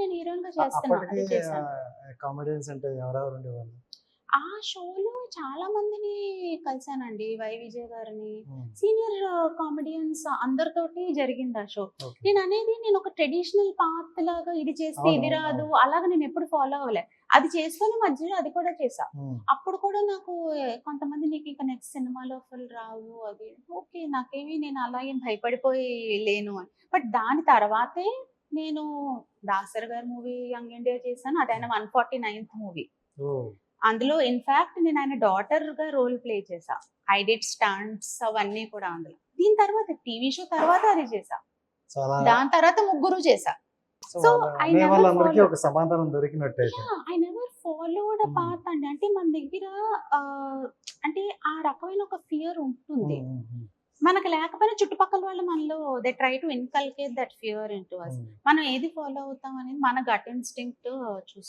నేను హీరోయిన్గా చేస్తున్నా అది అప్పటికి చేశాను. కామెడియన్స్ అంటే ఎవరెవరు ఉండేవాళ్ళు? ఆ షోలో చాలా మందిని కలిసానండి. వై విజయ్ గారిని సీనియర్ కామెడియన్స్ అందరితోటి జరిగింది ఆ షో. నేను అనేది నేను ఒక ట్రెడిషనల్ పాత్ లాగా ఇది చేస్తే ఇది రాదు అలాగా నేను ఎప్పుడు ఫాలో అవ్వలే. అది చేసుకొని మధ్యలో అది కూడా చేసా అప్పుడు కూడా నాకు కొంతమంది నీకు ఇక నెక్స్ట్ సినిమాలో ఫుల్ రావు అది ఓకే నాకేమి నేను అలా ఏం భయపడిపోయి లేను అని. బట్ దాని తర్వాతే నేను దాసర్ గారి మూవీ యంగ్ ఇండియా చేశాను. అది ఆయన వన్ ఫార్టీ నైన్త్ మూవీ. అందులో ఇన్ఫాక్ట్ నేను ఆయన డాటర్గా రోల్ ప్లే చేసా ఐ డిడ్ స్టాండ్స్ అవన్నీ కూడా అందులో. దీని తర్వాత టీవీ షో తర్వాత అది చేసా దాని తర్వాత ముగ్గురు చేసా సో ఒక సమాధానం దొరికినట్టయితే. I never followed Hmm. Path అండి. అంటే మన దగ్గర అంటే ఆ రకమైన ఒక ఫియర్ ఉంటుంది. ఉమ్, ఉమ్, ఉమ్, మనకు లేకపోయినా చుట్టుపక్కల వాళ్ళు మనలో they try to inculcate that fear into us. మనం ఏది ఫాలో అవుతాం అనేది మన గట్ ఇన్స్టింక్ట్ చూస్తాం